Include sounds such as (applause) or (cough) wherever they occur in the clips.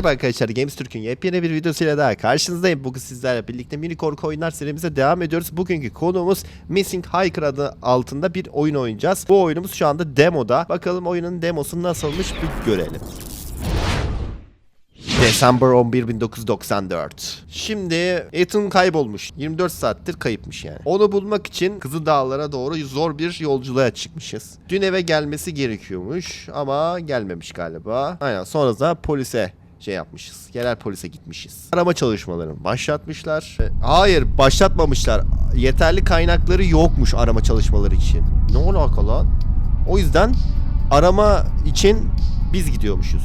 Merhaba arkadaşlar Games Türk'ün yepyeni bir videosuyla daha karşınızdayım. Bugün sizlerle birlikte mini korku oyunlar serimize devam ediyoruz. Bugünkü konuğumuz Missing Hiker adı altında bir oyun oynayacağız. Bu oyunumuz şu anda demoda. Bakalım oyunun demosu nasılmış bir görelim. December 11 1994. Şimdi Ethan kaybolmuş. 24 saattir kayıpmış yani. Onu bulmak için Kızı Dağlara doğru zor bir yolculuğa çıkmışız. Dün eve gelmesi gerekiyormuş ama gelmemiş galiba. Aynen sonra da polise şey yapmışız. Yerel polise gitmişiz. Arama çalışmalarını başlatmışlar. E, Hayır başlatmamışlar. Yeterli kaynakları yokmuş arama çalışmaları için. Ne alaka lan? O yüzden arama için biz gidiyormuşuz.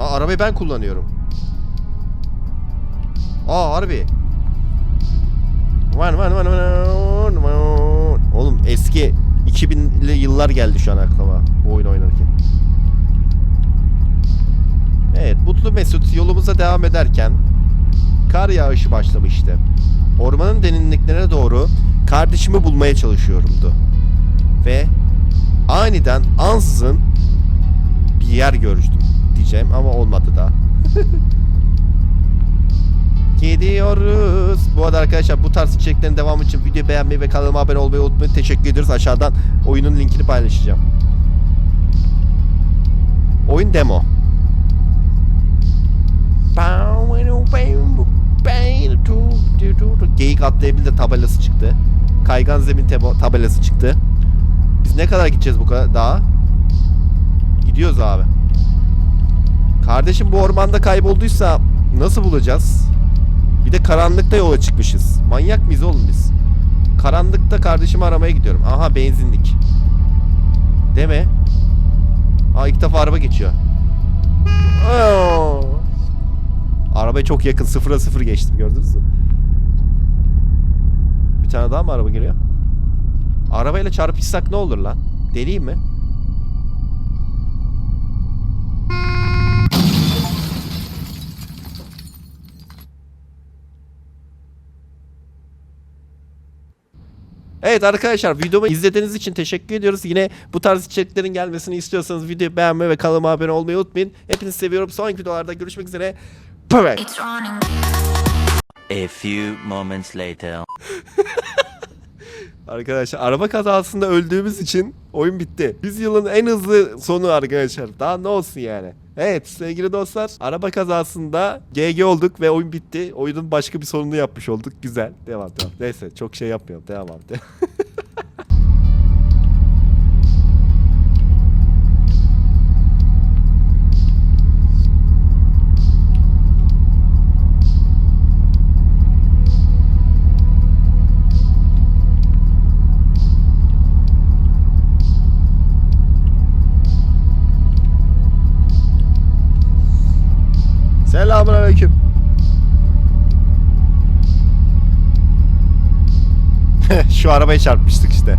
Aa arabayı ben kullanıyorum. Aa harbi. Van van van van. Oğlum eski 2000'li yıllar geldi şu an aklıma bu oyun oynarken. Evet Mutlu Mesut yolumuza devam ederken kar yağışı başlamıştı. Ormanın derinliklerine doğru kardeşimi bulmaya çalışıyorumdu. Ve aniden ansızın bir yer gördüm diyeceğim ama olmadı da. (laughs) Gidiyoruz. Bu arada arkadaşlar bu tarz içeriklerin devamı için videoyu beğenmeyi ve kanalıma abone olmayı unutmayın. Teşekkür ediyoruz. Aşağıdan oyunun linkini paylaşacağım. Oyun demo. Geyik atlayabildi tabelası çıktı. Kaygan zemin tabelası çıktı. Biz ne kadar gideceğiz bu kadar daha? Gidiyoruz abi. Kardeşim bu ormanda kaybolduysa nasıl bulacağız? Bir de karanlıkta yola çıkmışız. Manyak mıyız oğlum biz? Karanlıkta kardeşimi aramaya gidiyorum. Aha benzinlik. Mi? Aa ilk defa araba geçiyor. Aa! Arabaya çok yakın. Sıfıra sıfır geçtim gördünüz mü? Bir tane daha mı araba geliyor? Arabayla çarpışsak ne olur lan? Deliyim mi? Evet arkadaşlar videomu izlediğiniz için teşekkür ediyoruz. Yine bu tarz içeriklerin gelmesini istiyorsanız videoyu beğenmeyi ve kanalıma abone olmayı unutmayın. Hepinizi seviyorum. Sonraki videolarda görüşmek üzere. Running. A few moments later. (laughs) Arkadaşlar araba kazasında öldüğümüz için oyun bitti. 100 yılın en hızlı sonu arkadaşlar. Daha ne olsun yani. Evet sevgili dostlar araba kazasında GG olduk ve oyun bitti. Oyunun başka bir sonunu yapmış olduk. Güzel. Devam devam. Neyse çok şey yapmıyorum. Devam abi. Selamun (laughs) aleyküm. (laughs) şu arabaya çarpmıştık işte.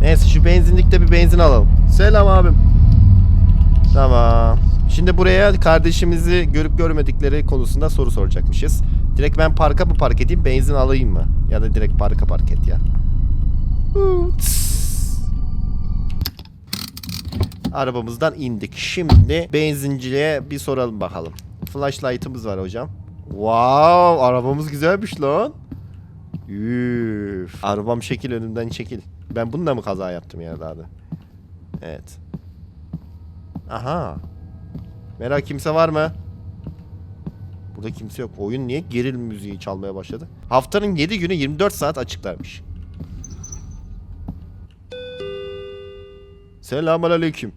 Neyse şu benzinlikte bir benzin alalım. Selam abim. Tamam. Şimdi buraya kardeşimizi görüp görmedikleri konusunda soru soracakmışız. Direkt ben parka mı park edeyim benzin alayım mı? Ya da direkt parka park et ya. Arabamızdan indik. Şimdi benzinciliğe bir soralım bakalım. Flashlight'ımız var hocam. Wow, arabamız güzelmiş lan. Üf. Arabam şekil önümden çekil. Ben bununla mı kaza yaptım ya daha da? Evet. Aha. Merak kimse var mı? Burada kimse yok. Oyun niye gerilim müziği çalmaya başladı? Haftanın 7 günü 24 saat açıklarmış. Selamünaleyküm.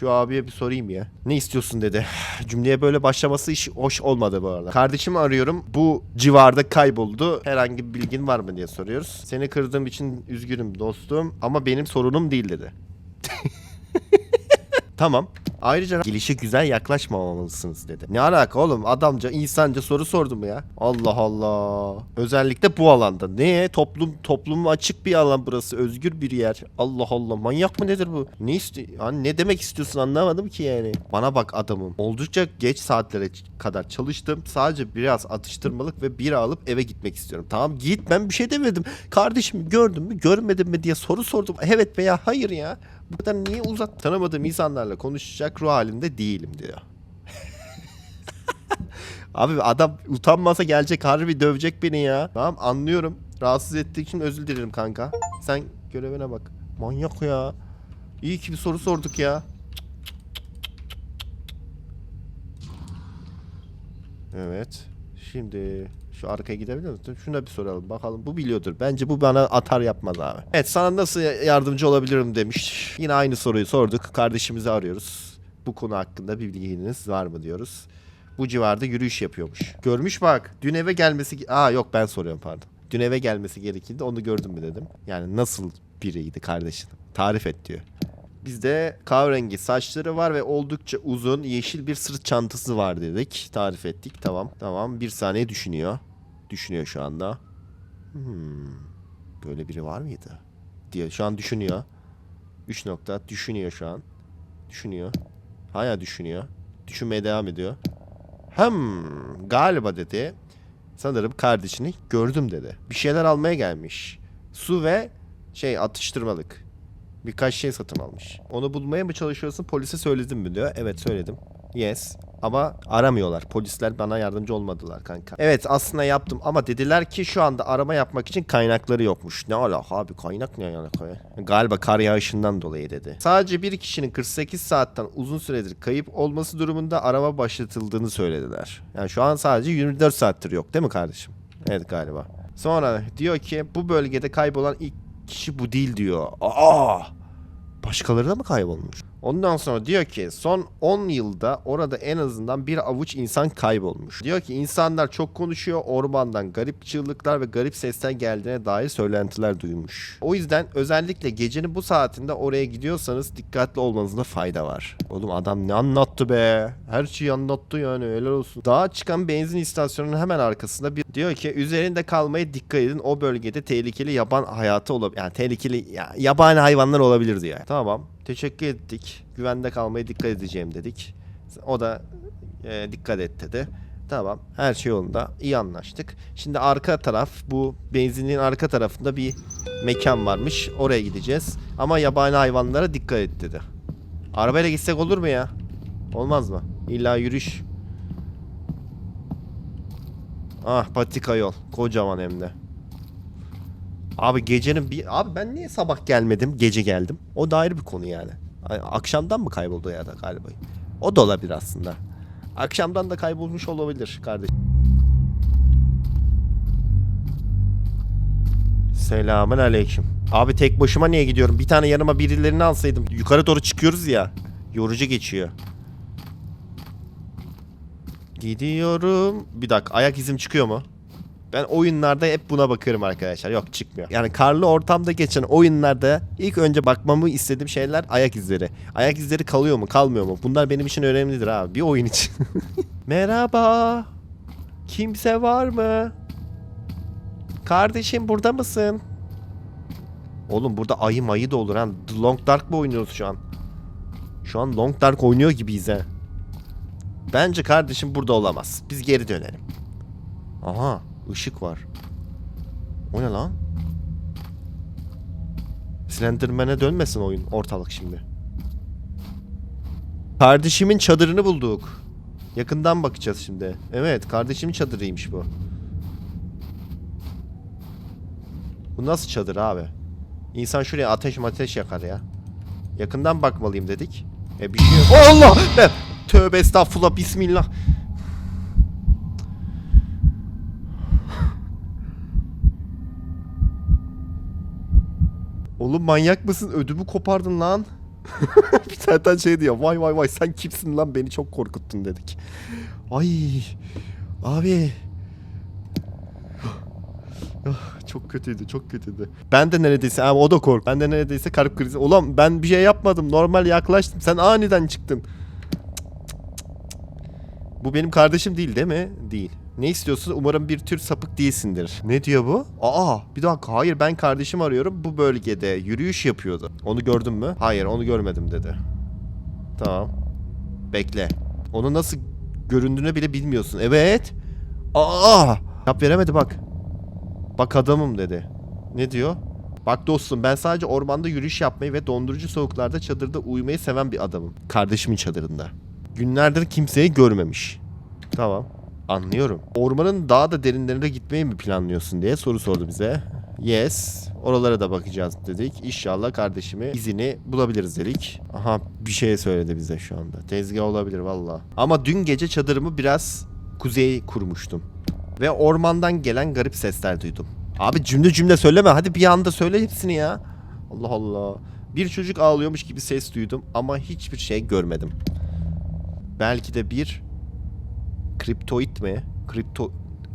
Şu abiye bir sorayım ya. Ne istiyorsun dedi. (sighs) Cümleye böyle başlaması hiç hoş olmadı bu arada. Kardeşimi arıyorum. Bu civarda kayboldu. Herhangi bir bilgin var mı diye soruyoruz. Seni kırdığım için üzgünüm dostum. Ama benim sorunum değil dedi. (laughs) Tamam. Ayrıca gelişe güzel yaklaşmamalısınız dedi. Ne alaka oğlum? Adamca insanca soru sordum ya. Allah Allah. Özellikle bu alanda. Ne? Toplum toplum açık bir alan burası. Özgür bir yer. Allah Allah. Manyak mı nedir bu? Ne istiyor? Hani ne demek istiyorsun anlamadım ki yani. Bana bak adamım. Oldukça geç saatlere kadar çalıştım. Sadece biraz atıştırmalık ve bira alıp eve gitmek istiyorum. Tamam git ben bir şey demedim. Kardeşim gördün mü görmedin mi diye soru sordum. Evet veya hayır ya. Bu kadar niye uzat? Tanımadığım insanlarla konuşacak ruh halinde değilim diyor. (laughs) Abi adam utanmasa gelecek harbi dövecek beni ya. Tamam anlıyorum. Rahatsız ettiği için özür dilerim kanka. Sen görevine bak. Manyak ya. İyi ki bir soru sorduk ya. Evet. Şimdi şu arkaya gidebilir misin? Şuna bir soralım bakalım. Bu biliyordur. Bence bu bana atar yapmaz abi. Evet sana nasıl yardımcı olabilirim demiş. Yine aynı soruyu sorduk. Kardeşimizi arıyoruz. Bu konu hakkında bir bilginiz var mı diyoruz. Bu civarda yürüyüş yapıyormuş. Görmüş bak. Dün eve gelmesi... Aa yok ben soruyorum pardon. Dün eve gelmesi gerekildi. Onu gördün mü dedim. Yani nasıl biriydi kardeşin? Tarif et diyor. Bizde kahverengi saçları var ve oldukça uzun yeşil bir sırt çantası var dedik. Tarif ettik. Tamam. Tamam. Bir saniye düşünüyor. Düşünüyor şu anda. Hmm. Böyle biri var mıydı? Diyor. Şu an düşünüyor. 3 nokta. Düşünüyor şu an. Düşünüyor. Hala düşünüyor. Düşünmeye devam ediyor. Hmm. Galiba dedi. Sanırım kardeşini gördüm dedi. Bir şeyler almaya gelmiş. Su ve şey atıştırmalık. Birkaç şey satın almış. Onu bulmaya mı çalışıyorsun? Polise söyledin mi diyor. Evet söyledim. Yes. Ama aramıyorlar. Polisler bana yardımcı olmadılar kanka. Evet aslında yaptım ama dediler ki şu anda arama yapmak için kaynakları yokmuş. Ne alaka abi kaynak ne alaka ya? Galiba kar yağışından dolayı dedi. Sadece bir kişinin 48 saatten uzun süredir kayıp olması durumunda arama başlatıldığını söylediler. Yani şu an sadece 24 saattir yok değil mi kardeşim? Evet galiba. Sonra diyor ki bu bölgede kaybolan ilk kişi bu değil diyor. Aa! Başkaları da mı kaybolmuş? Ondan sonra diyor ki son 10 yılda orada en azından bir avuç insan kaybolmuş. Diyor ki insanlar çok konuşuyor ormandan garip çığlıklar ve garip sesler geldiğine dair söylentiler duymuş. O yüzden özellikle gecenin bu saatinde oraya gidiyorsanız dikkatli olmanızda fayda var. Oğlum adam ne anlattı be? Her şeyi anlattı yani helal olsun. Dağa çıkan benzin istasyonunun hemen arkasında bir diyor ki üzerinde kalmaya dikkat edin. O bölgede tehlikeli yaban hayatı olabilir. Yani tehlikeli ya, yabani hayvanlar olabilir diyor. Tamam. Teşekkür ettik. Güvende kalmaya dikkat edeceğim dedik. O da e, dikkat et dedi. Tamam. Her şey yolunda. İyi anlaştık. Şimdi arka taraf bu benzinliğin arka tarafında bir mekan varmış. Oraya gideceğiz. Ama yabani hayvanlara dikkat et dedi. Arabayla gitsek olur mu ya? Olmaz mı? İlla yürüyüş. Ah patika yol. Kocaman hem de. Abi gecenin bir... Abi ben niye sabah gelmedim? Gece geldim. O da ayrı bir konu yani. Akşamdan mı kayboldu ya da galiba? O da olabilir aslında. Akşamdan da kaybolmuş olabilir kardeş. Selamun aleyküm. Abi tek başıma niye gidiyorum? Bir tane yanıma birilerini alsaydım. Yukarı doğru çıkıyoruz ya. Yorucu geçiyor. Gidiyorum. Bir dakika ayak izim çıkıyor mu? Ben oyunlarda hep buna bakıyorum arkadaşlar. Yok çıkmıyor. Yani karlı ortamda geçen oyunlarda ilk önce bakmamı istediğim şeyler ayak izleri. Ayak izleri kalıyor mu kalmıyor mu? Bunlar benim için önemlidir abi. Bir oyun için. (laughs) Merhaba. Kimse var mı? Kardeşim burada mısın? Oğlum burada ayı mayı da olur ha. Long Dark mı oynuyoruz şu an? Şu an Long Dark oynuyor gibiyiz ha. Bence kardeşim burada olamaz. Biz geri dönelim. Aha ışık var. O ne lan? Slenderman'e dönmesin oyun ortalık şimdi. Kardeşimin çadırını bulduk. Yakından bakacağız şimdi. Evet kardeşimin çadırıymış bu. Bu nasıl çadır abi? İnsan şuraya ateş ateş yakar ya. Yakından bakmalıyım dedik. E bir şey. Allah! Tövbe estağfurullah bismillah. Oğlum manyak mısın? Ödümü kopardın lan. (laughs) bir zaten şey diyor. Vay vay vay sen kimsin lan beni çok korkuttun dedik. Ay abi. Ah, çok kötüydü çok kötüydü. Ben de neredeyse ama o da kork. Ben de neredeyse kalp krizi. Ulan ben bir şey yapmadım. Normal yaklaştım. Sen aniden çıktın. Bu benim kardeşim değil değil mi? Değil. Ne istiyorsun? Umarım bir tür sapık değilsindir. Ne diyor bu? Aa bir dakika hayır ben kardeşim arıyorum. Bu bölgede yürüyüş yapıyordu. Onu gördün mü? Hayır onu görmedim dedi. Tamam. Bekle. Onu nasıl göründüğünü bile bilmiyorsun. Evet. Aa! Cevap veremedi bak. Bak adamım dedi. Ne diyor? Bak dostum ben sadece ormanda yürüyüş yapmayı ve dondurucu soğuklarda çadırda uyumayı seven bir adamım. Kardeşimin çadırında. Günlerdir kimseyi görmemiş. Tamam. Anlıyorum. Ormanın daha da derinlerine gitmeyi mi planlıyorsun diye soru sordu bize. Yes. Oralara da bakacağız dedik. İnşallah kardeşimi izini bulabiliriz dedik. Aha bir şey söyledi bize şu anda. Tezgah olabilir valla. Ama dün gece çadırımı biraz kuzeye kurmuştum. Ve ormandan gelen garip sesler duydum. Abi cümle cümle söyleme. Hadi bir anda söyle hepsini ya. Allah Allah. Bir çocuk ağlıyormuş gibi ses duydum ama hiçbir şey görmedim. Belki de bir kriptoid mi? Kripto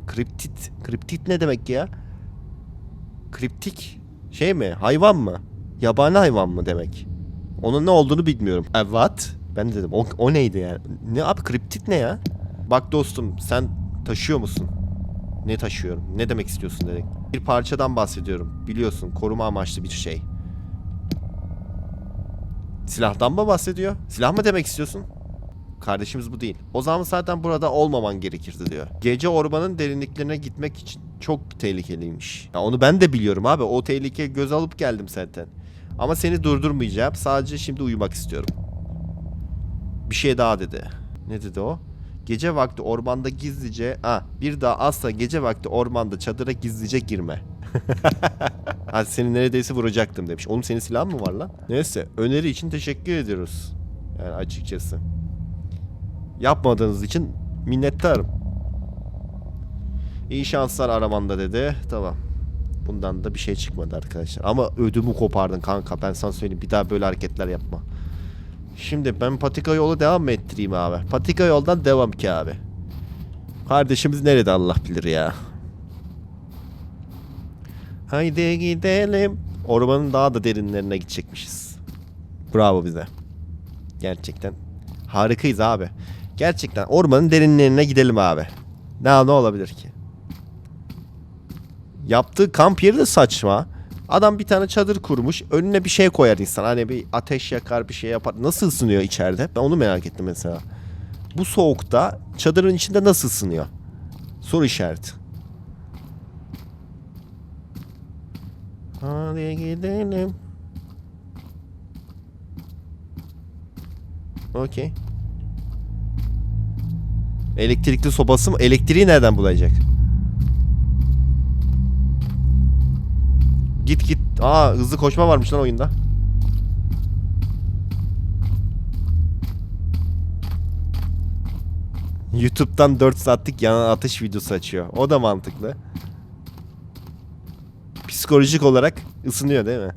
kriptit. Kriptit ne demek ya? Kriptik şey mi? Hayvan mı? Yabani hayvan mı demek? Onun ne olduğunu bilmiyorum. Evet. Ben de dedim o, o neydi yani? Ne abi kriptit ne ya? Bak dostum sen taşıyor musun? Ne taşıyorum? Ne demek istiyorsun dedik. Bir parçadan bahsediyorum. Biliyorsun koruma amaçlı bir şey. Silahtan mı bahsediyor? Silah mı demek istiyorsun? Kardeşimiz bu değil. O zaman zaten burada olmaman gerekirdi diyor. Gece ormanın derinliklerine gitmek için çok tehlikeliymiş. Ya onu ben de biliyorum abi. O tehlikeye göz alıp geldim zaten. Ama seni durdurmayacağım. Sadece şimdi uyumak istiyorum. Bir şey daha dedi. Ne dedi o? Gece vakti ormanda gizlice... Ha bir daha asla gece vakti ormanda çadıra gizlice girme. (laughs) ha seni neredeyse vuracaktım demiş. Oğlum senin silahın mı var lan? Neyse öneri için teşekkür ediyoruz. Yani açıkçası. Yapmadığınız için minnettarım. İyi şanslar aramanda dedi. Tamam. Bundan da bir şey çıkmadı arkadaşlar. Ama ödümü kopardın kanka. Ben sana söyleyeyim. Bir daha böyle hareketler yapma. Şimdi ben patika yolu devam mı ettireyim abi? Patika yoldan devam ki abi. Kardeşimiz nerede Allah bilir ya. Haydi gidelim. Ormanın daha da derinlerine gidecekmişiz. Bravo bize. Gerçekten. Harikayız abi. Gerçekten ormanın derinlerine gidelim abi. Ne ne olabilir ki? Yaptığı kamp yeri de saçma. Adam bir tane çadır kurmuş. Önüne bir şey koyar insan. Hani bir ateş yakar bir şey yapar. Nasıl ısınıyor içeride? Ben onu merak ettim mesela. Bu soğukta çadırın içinde nasıl ısınıyor? Soru işareti. Hadi gidelim. Okey. Elektrikli sobası mı? Elektriği nereden bulacak? Git git. Aa hızlı koşma varmış lan oyunda. YouTube'dan 4 saatlik yanan atış videosu açıyor. O da mantıklı. Psikolojik olarak ısınıyor değil mi?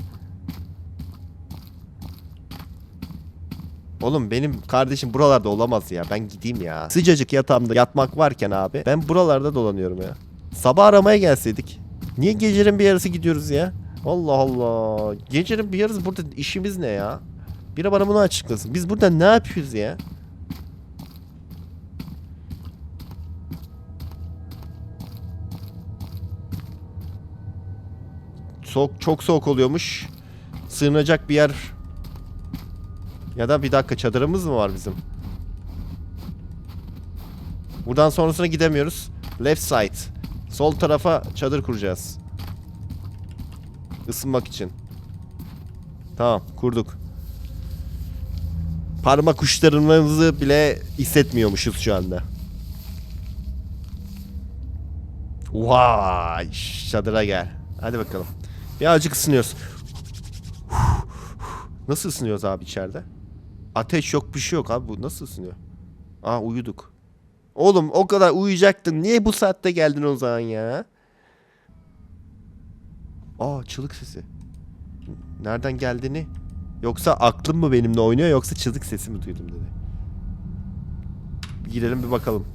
Oğlum benim kardeşim buralarda olamaz ya. Ben gideyim ya. Sıcacık yatağımda yatmak varken abi ben buralarda dolanıyorum ya. Sabah aramaya gelseydik. Niye gecenin bir yarısı gidiyoruz ya? Allah Allah. Gecenin bir yarısı burada işimiz ne ya? Biri bana bunu açıklasın. Biz burada ne yapıyoruz ya? Soğuk, çok soğuk oluyormuş. Sığınacak bir yer ya da bir dakika çadırımız mı var bizim? Buradan sonrasına gidemiyoruz. Left side. Sol tarafa çadır kuracağız. Isınmak için. Tamam kurduk. Parmak uçlarımızı bile hissetmiyormuşuz şu anda. Vay çadıra gel. Hadi bakalım. Birazcık ısınıyoruz. Nasıl ısınıyoruz abi içeride? Ateş yok bir şey yok abi bu nasıl ısınıyor? Aa uyuduk. Oğlum o kadar uyuyacaktın. Niye bu saatte geldin o zaman ya? Aa çığlık sesi. Nereden geldiğini yoksa aklım mı benimle oynuyor yoksa çığlık sesi mi duydum dedi. Bir gidelim bir bakalım.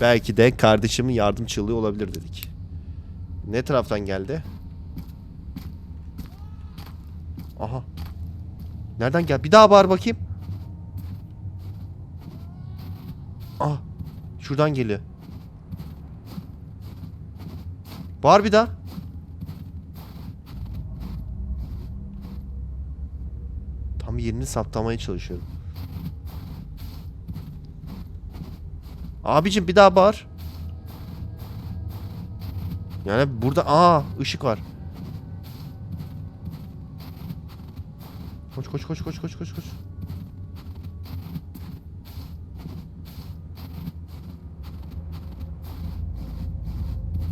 Belki de kardeşimin yardım çığlığı olabilir dedik. Ne taraftan geldi? Aha. Nereden gel? Bir daha bağır bakayım. Ah. Şuradan geliyor. Bağır bir daha. Tam yerini saptamaya çalışıyorum. Abicim bir daha bağır. Yani burada aa ışık var. Koş koş koş koş koş koş.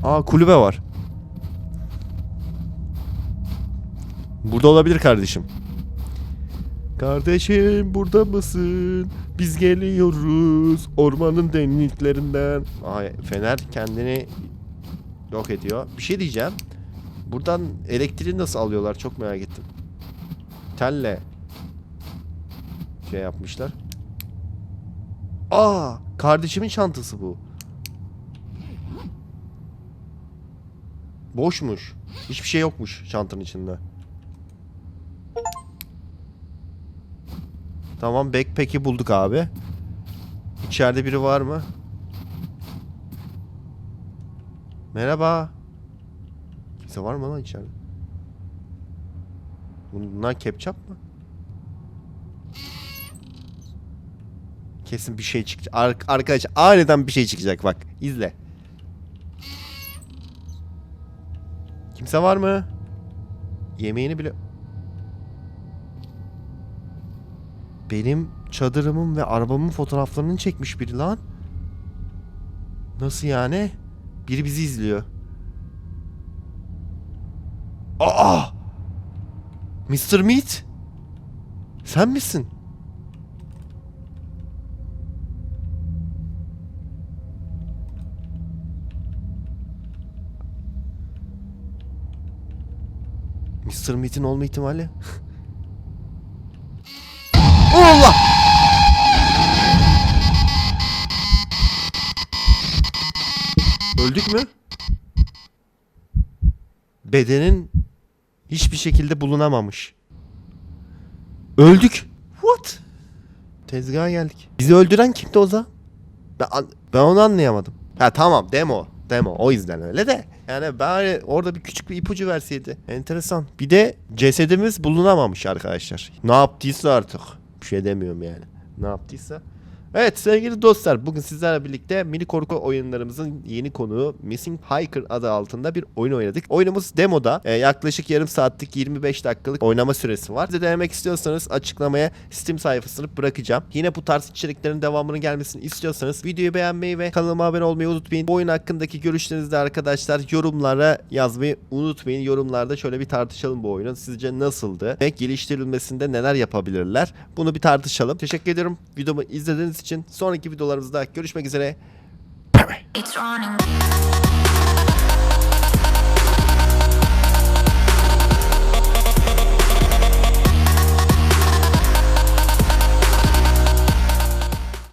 Aa kulübe var. Burada olabilir kardeşim. Kardeşim burada mısın? Biz geliyoruz ormanın derinliklerinden. Ay Fener kendini yok ediyor. Bir şey diyeceğim. Buradan elektriği nasıl alıyorlar çok merak ettim. Telle şey yapmışlar. Aa, kardeşimin çantası bu. Boşmuş. Hiçbir şey yokmuş çantanın içinde. Tamam backpack'i bulduk abi. İçeride biri var mı? Merhaba. Kimse var mı lan içeride? Bunlar kepçap mı? Kesin bir şey çıkacak. Ar arkadaş aniden bir şey çıkacak bak. izle. Kimse var mı? Yemeğini bile... Benim çadırımın ve arabamın fotoğraflarını çekmiş biri lan. Nasıl yani? Biri bizi izliyor. Aa! Mr. Meat? Sen misin? Mr. Meat'in olma ihtimali. (laughs) Allah! Öldük mü? Bedenin hiçbir şekilde bulunamamış. Öldük. What? Tezgaha geldik. Bizi öldüren kimdi o zaman? Ben, ben onu anlayamadım. Ha tamam demo. Demo o yüzden öyle de. Yani bari orada bir küçük bir ipucu verseydi. Enteresan. Bir de cesedimiz bulunamamış arkadaşlar. Ne yaptıysa artık. Bir şey demiyorum yani. Ne yaptıysa. Evet sevgili dostlar bugün sizlerle birlikte mini korku oyunlarımızın yeni konuğu Missing Hiker adı altında bir oyun oynadık. Oyunumuz demoda Ee, yaklaşık yarım saatlik 25 dakikalık oynama süresi var. Siz de denemek istiyorsanız açıklamaya Steam sayfasını bırakacağım. Yine bu tarz içeriklerin devamının gelmesini istiyorsanız videoyu beğenmeyi ve kanalıma abone olmayı unutmayın. Bu oyun hakkındaki görüşlerinizi de arkadaşlar yorumlara yazmayı unutmayın. Yorumlarda şöyle bir tartışalım bu oyunun. Sizce nasıldı? Ve geliştirilmesinde neler yapabilirler? Bunu bir tartışalım. Teşekkür ediyorum videomu izlediğiniz için. Sonraki videolarımızda görüşmek üzere. It's running.